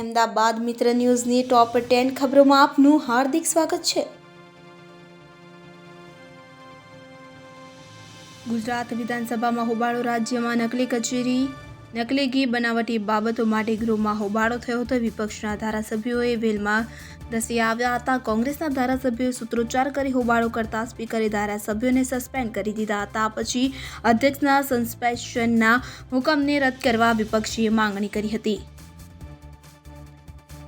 અમદાવાદ મિત્ર ન્યૂઝની top ten ખબરોમાં આપનું હાર્દિક સ્વાગત છે. ગુજરાત વિધાનસભામાં હોબાળો રાજ્યમાં નકલી કચેરી, નકલી ઘી બનાવટી બાબતો માટે ગૃહમાં હોબાળો થયો હતો. વિપક્ષના ધારાસભ્યોએ વેલમાં ધસી આવ્યા હતા. કોંગ્રેસના ધારાસભ્યોએ સૂત્રોચ્ચાર કરી હોબાળો કરતા સ્પીકરે ધારાસભ્યોને સસ્પેન્ડ કરી દીધા હતા. પછી અધ્યક્ષના સસ્પેન્શનના હુકમને રદ કરવા વિપક્ષીએ માંગણી કરી હતી.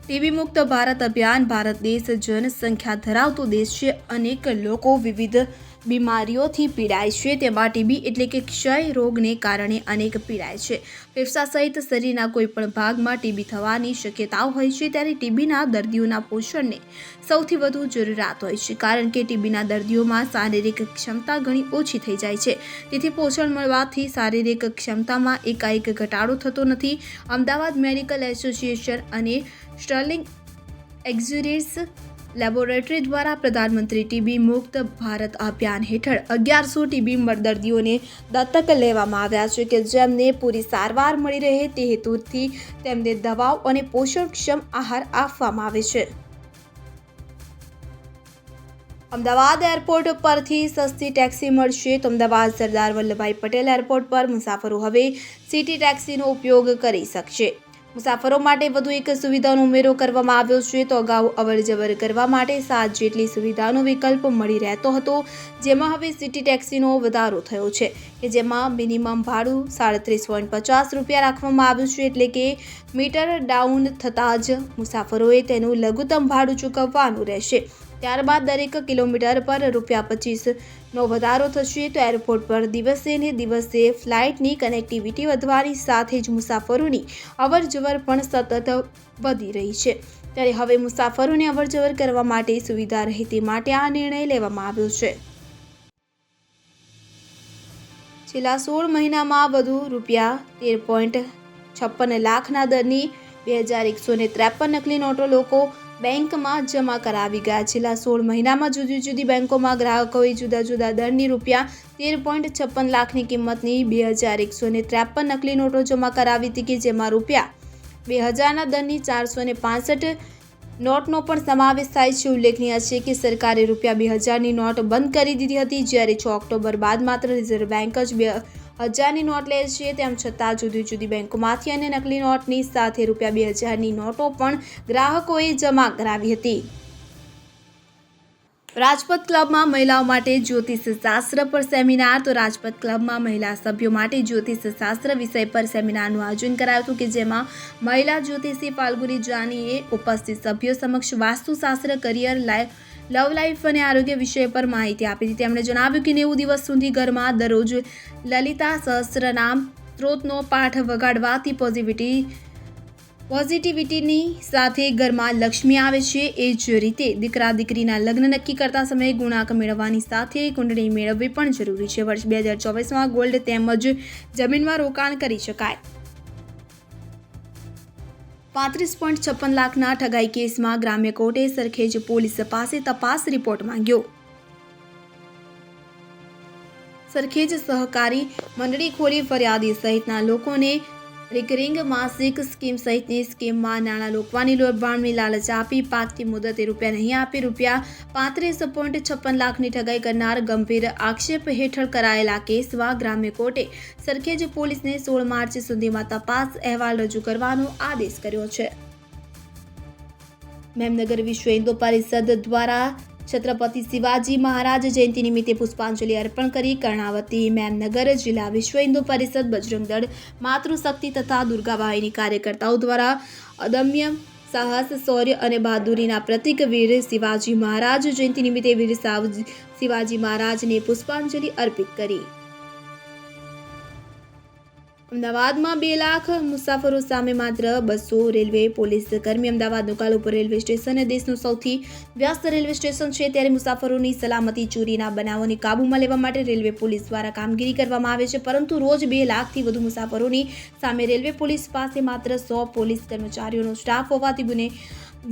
ટીબી મુક્ત ભારત અભિયાન ભારત દેશ જનસંખ્યા ધરાવતો દેશ છે. અનેક લોકો વિવિધ બીમારીઓથી પીડાય છે. તેમાં ટીબી એટલે કે ક્ષય રોગને કારણે અનેક પીડાય છે. ફેફસા સહિત શરીરના કોઈપણ ભાગમાં ટીબી થવાની શક્યતાઓ હોય છે ત્યારે ટીબીના દર્દીઓના પોષણને સૌથી વધુ જરૂરિયાત હોય છે. કારણ કે ટીબીના દર્દીઓમાં શારીરિક ક્ષમતા ઘણી ઓછી થઈ જાય છે. તેથી પોષણ મળવાથી શારીરિક ક્ષમતામાં એકાએક ઘટાડો થતો નથી. અમદાવાદ મેડિકલ એસોસિએશન અને સ્ટર્લિંગ એક્ઝ્યુરિટ્સ લેબોરેટરી દ્વારા પ્રધાનમંત્રી ટીબી મુક્ત ભારત અભિયાન હેઠળ અગિયારસો ટીબી દર્દીઓને દત્તક લેવામાં આવ્યા છે કે જેમને પૂરી સારવાર મળી રહે તે હેતુથી તેમને દવાઓ અને પોષણક્ષમ આહાર આપવામાં આવે છે. અમદાવાદ એરપોર્ટ પરથી સસ્તી ટેક્સી મળશે તો અમદાવાદ સરદાર વલ્લભભાઈ પટેલ એરપોર્ટ પર મુસાફરો હવે સિટી ટેક્સીનો ઉપયોગ કરી શકશે. મુસાફરો માટે વધુ એક સુવિધાનો ઉમેરો કરવામાં આવ્યો છે તો અગાઉ અવરજવર કરવા માટે સાત જેટલી સુવિધાનો વિકલ્પ મળી રહેતો હતો, જેમાં હવે સિટી ટેક્સીનો વધારો થયો છે, કે જેમાં મિનિમમ ભાડું સાડત્રીસ પોઈન્ટ પચાસ રૂપિયા રાખવામાં આવ્યું છે, એટલે કે મીટર ડાઉન થતાં જ મુસાફરોએ તેનું લઘુત્તમ ભાડું ચૂકવવાનું રહેશે. ત્યારબાદ દરેક કિલોમીટર પર રૂપિયા પચીસનો વધારો થશે. તો એરપોર્ટ પર દિવસે ને દિવસે ફ્લાઇટની કનેક્ટિવિટી વધવાની, સાથે જ મુસાફરોની અવરજવર પણ સતત વધી રહી છે. ત્યારે હવે મુસાફરોને અવરજવર કરવા માટે સુવિધા રહે તે માટે આ નિર્ણય લેવામાં આવ્યો છે. છેલ્લા સોળ મહિનામાં વધુ રૂપિયા તેર પોઈન્ટ છપ્પન લાખના દરની બે હજાર એકસો ત્રેપન નકલી નોટો લોકો બેંકમાં જમા કરાવી ગયા. છેલ્લા સોળ મહિનામાં જુદી જુદી બેંકોમાં ગ્રાહકોએ જુદા જુદા દરની રૂપિયા તેર પોઈન્ટ છપ્પન લાખની કિંમતની બે હજાર એકસો ને ત્રેપન નકલી નોટો જમા કરાવી હતી કે જેમાં રૂપિયા બે હજારના દરની ચારસો ને પાસઠ નોટનો પણ સમાવેશ થાય છે. ઉલ્લેખનીય છે કે સરકારે રૂપિયા બે હજારની નોટ બંધ કરી દીધી હતી. જ્યારે છ ઓક્ટોબર બાદ માત્ર રિઝર્વ બેંક જ બે હજારની નોટ લે છે, તેમ છતાં જુદી જુદી બેંકોમાંથી અને નકલી નોટની સાથે રૂપિયા બે હજારની નોટો પણ ગ્રાહકોએ જમા કરાવી હતી. રાજપથ ક્લબમાં મહિલાઓ માટે જ્યોતિષ શાસ્ત્ર પર સેમિનાર. તો રાજપથ ક્લબમાં મહિલા સભ્યો માટે જ્યોતિષ શાસ્ત્ર વિષય પર સેમિનારનું આયોજન કરાયું હતું કે જેમાં મહિલા જ્યોતિષી ફાલ્ગુની જાનીએ ઉપસ્થિત સભ્યો સમક્ષ વાસ્તુશાસ્ત્ર, કરિયર, લાઈફ લવ લાઈફ અને આરોગ્ય વિષય પર માહિતી આપી હતી. તેમણે જણાવ્યું કે નેવું દિવસ સુધી ઘરમાં દરરોજ લલિતા સહસ્ત્રનામ સ્ત્રોતનો પાઠ વગાડવાથી પોઝિટિવિટી, પોઝિટિવિટીની સાથે ઘરમાં લક્ષ્મી આવે છે. એ જ રીતે દીકરા દીકરીના લગ્ન નક્કી કરતા સમયે ગુણાંક મેળવવાની સાથે કુંડળી મેળવવી પણ જરૂરી છે. વર્ષ બે હજાર ચોવીસમાં ગોલ્ડ તેમજ જમીનમાં રોકાણ કરી શકાય. પાંત્રીસ પોઈન્ટ છપ્પન લાખના ઠગાઈ કેસમાં ગ્રામ્ય કોર્ટે સરખેજ પોલીસ પાસે તપાસ રિપોર્ટ માંગ્યો. સરખેજ સહકારી મંડળી ખોલી ફરિયાદી સહિતના લોકોને રિકરિંગ માસિક સ્કીમ સહિતની સ્કીમમાં નાણાં લોકવાની લોભાણની લાલચ આપી પાકતી મુદતે રૂપિયા નહીં આપી રૂપિયા પાંત્રીસ પોઈન્ટ છપ્પન લાખની ઠગાઈ કરનાર ગંભીર આક્ષેપ હેઠળ કરાયેલા કેસમાં ગ્રામ્ય કોર્ટે સરખેજ પોલીસને સોળ માર્ચ સુધીમાં તપાસ અહેવાલ રજૂ કરવાનો આદેશ કર્યો છે. મેમનગર વિશ્વ હિન્દુ પરિષદ દ્વારા છત્રપતિ શિવાજી મહારાજ જયંતિ નિમિત્તે પુષ્પાંજલિ અર્પણ કરી કર્ણાવતી મેમનગર જિલ્લા વિશ્વ હિન્દુ પરિષદ બજરંગ દળ માતૃશક્તિ તથા દુર્ગાબાઈની કાર્યકર્તાઓ દ્વારા અદમ્ય સાહસ, શૌર્ય અને બહાદુરીના પ્રતિક વીર શિવાજી મહારાજ જયંતિ નિમિત્તે વીર શિવાજી મહારાજને પુષ્પાંજલિ અર્પિત કરી. અમદાવાદમાં બે લાખ મુસાફરો સામે માત્ર બસો રેલવે પોલીસ કર્મી અમદાવાદનું કાલુપુર રેલવે સ્ટેશન દેશનું સૌથી વ્યસ્ત રેલવે સ્ટેશન છે. ત્યારે મુસાફરોની સલામતી ચોરીના બનાવોને કાબૂમાં લેવા માટે રેલવે પોલીસ દ્વારા કામગીરી કરવામાં આવે છે. પરંતુ રોજ બે લાખથી વધુ મુસાફરોની સામે રેલવે પોલીસ પાસે માત્ર સો પોલીસ કર્મચારીઓનો સ્ટાફ હોવાથી ગુને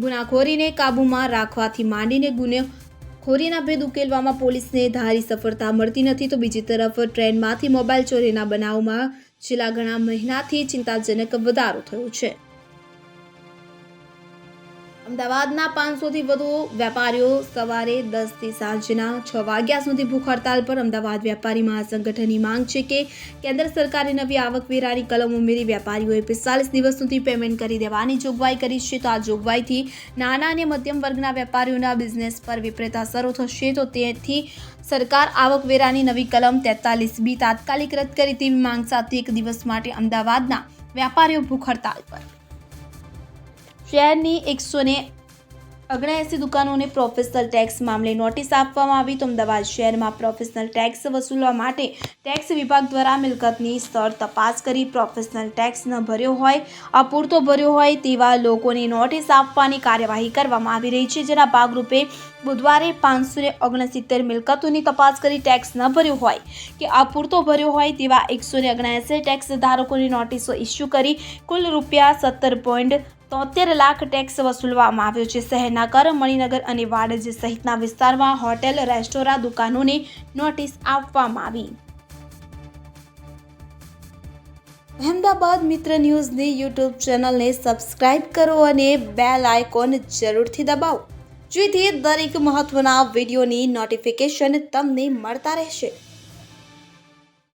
ગુનાખોરીને કાબૂમાં રાખવાથી માંડીને ગુને ખોરીના ભેદ ઉકેલવામાં પોલીસને ધારી સફળતા મળતી નથી. તો બીજી તરફ ટ્રેનમાંથી મોબાઈલ ચોરીના બનાવમાં છેલ્લા ઘણા મહિનાથી ચિંતાજનક વધારો થયો છે. અમદાવાદના પાંચસોથી વધુ વેપારીઓ સવારે દસથી સાંજના છ વાગ્યા સુધી ભૂખ હડતાલ પર અમદાવાદ વેપારી મહાસંગઠનની માંગ છે કે કેન્દ્ર સરકારે નવી આવકવેરાની કલમ ઉમેરી વેપારીઓએ પિસ્તાલીસ દિવસ સુધી પેમેન્ટ કરી દેવાની જોગવાઈ કરી છે. તો આ જોગવાઈથી નાના અને મધ્યમ વર્ગના વેપારીઓના બિઝનેસ પર વિપરીત અસરો થશે. તો તેથી સરકાર આવકવેરાની નવી કલમ તેતાલીસ બી તાત્કાલિક રદ કરી તેવી માંગ સાથે એક દિવસ માટે અમદાવાદના વેપારીઓ ભૂખ હડતાલ પર શહેરની એકસો ને ઓગણએંસી દુકાનોને પ્રોફેશનલ ટેક્સ મામલે નોટિસ આપવામાં આવી તો અમદાવાદ શહેરમાં પ્રોફેશનલ ટેક્સ વસૂલવા માટે ટેક્સ વિભાગ દ્વારા મિલકતની સ્થળ તપાસ કરી પ્રોફેશનલ ટેક્સ ન ભર્યો હોય, અપૂરતો ભર્યો હોય તેવા લોકોને નોટિસ આપવાની કાર્યવાહી કરવામાં આવી રહી છે, જેના ભાગરૂપે બુધવારે પાંચસો ઓગણસિત્તેર મિલકતોની તપાસ કરી ટેક્સ ન ભર્યો હોય કે અપૂરતો ભર્યો હોય તેવા એકસો ને ટેક્સ ધારકોની નોટિસો ઇસ્યુ કરી કુલ રૂપિયા સત્તર પોઈન્ટ તોતેર લાખ ટેક્સ વસૂલવામાં આવ્યો છે. શહેરના કર મણિનગર અને વાડજ સહિતના વિસ્તારમાં હોટેલ, રેસ્ટોરાં, દુકાનોને નોટિસ આપવામાં આવી. અહેમદાબાદ મિત્ર ન્યૂઝની યુટ્યુબ ચેનલને સબસ્ક્રાઇબ કરો અને બેલ આઇકોન જરૂરથી દબાવો. જેથી દરેક મહત્વના વિડીયોની નોટિફિકેશન તમને મળતા રહેશે.